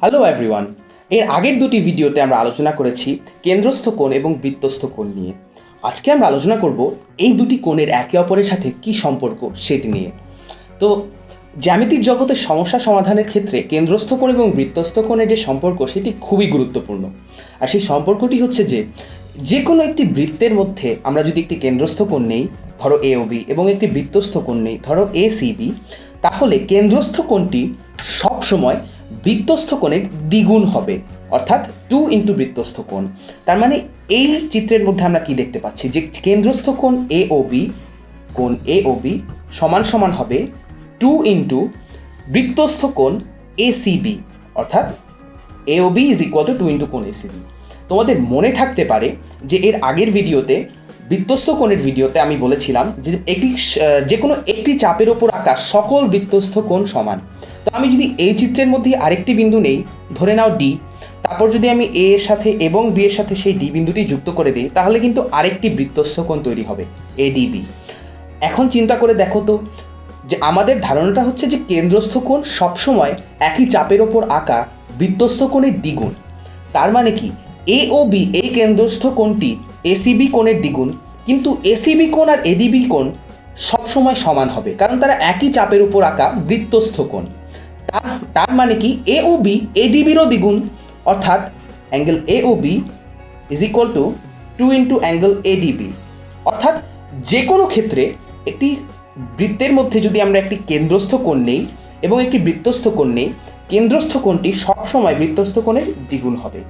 Hello everyone এর আগের দুটি ভিডিওতে আমরা আলোচনা করেছি কেন্দ্রস্থ কোণ এবং বৃত্তস্থ কোণ নিয়ে। আজকে আমরা আলোচনা করব এই দুটি কোণের একে অপরের সাথে কী সম্পর্ক সেটি নিয়ে। তো, জ্যামিতিক জগতের সমস্যা সমাধানের ক্ষেত্রে কেন্দ্রস্থ কোণ এবং বৃত্তস্থ কোণের যে সম্পর্ক সেটি খুবই গুরুত্বপূর্ণ। আর সেই সম্পর্কটি হচ্ছে যে যে কোনো একটি বৃত্তের মধ্যে আমরা যদি একটি কেন্দ্রস্থ কোণ নেই, ধরো এ বি এবং একটি বৃত্তস্থ কোণ নেই, ধরো এ সি বি তাহলে কেন্দ্রস্থ কোণটি সবসময় বৃত্তস্থ কোণের দ্বিগুণ হবে, অর্থাৎ টু ইন্টু বৃত্তস্থ কোণ। তার মানে এই চিত্রের মধ্যে আমরা কি দেখতে পাচ্ছি? যে কেন্দ্রস্থ কোণ এ ও বি কোণ এ ও বি সমান সমান হবে টু ইন্টু বৃত্তস্থ কোণ এ সি বি অর্থাৎ A O B is equal to two into কোণ এ সি বি তোমাদের মনে থাকতে পারে যে এর আগের ভিডিওতে বৃত্তস্থ কোণের ভিডিওতে আমি বলেছিলাম যে একটি যে কোনো একটি চাপের ওপর আঁকা সকল বৃত্তস্থ কোণ সমান। তো আমি যদি এই চিত্রের মধ্যে আরেকটি বিন্দু নেই, ধরে নাও ডি তারপর যদি আমি এ এর সাথে এবং বি এর সাথে সেই ডি বিন্দুটি যুক্ত করে দিই, তাহলে কিন্তু আরেকটি বৃত্তস্থ কোণ তৈরি হবে এডিবি এখন চিন্তা করে দেখো তো যে আমাদের ধারণাটা হচ্ছে যে কেন্দ্রস্থ কোণ সবসময় একই চাপের ওপর আঁকা বৃত্তস্থ কোণের দ্বিগুণ। তার মানে কি? এ ও বি এই কেন্দ্রস্থ কোণটি এসিবি কোণের দ্বিগুণ, কিন্তু এসিবি কোণ আর এডিবি কোণ সবসময় সমান হবে, কারণ তারা একই চাপের উপর আঁকা বৃত্তস্থ কোণ। তার তার মানে কি? এ ও বি এডিবিরও দ্বিগুণ, অর্থাৎ angle A O B is equal to two into angle ADB অর্থাৎ যে কোনো ক্ষেত্রে একটি বৃত্তের মধ্যে যদি আমরা একটি কেন্দ্রস্থ কোণ নেই এবং একটি বৃত্তস্থ কোণ নেই, কেন্দ্রস্থ কোণটি সবসময় বৃত্তস্থ কোণের দ্বিগুণ হবে।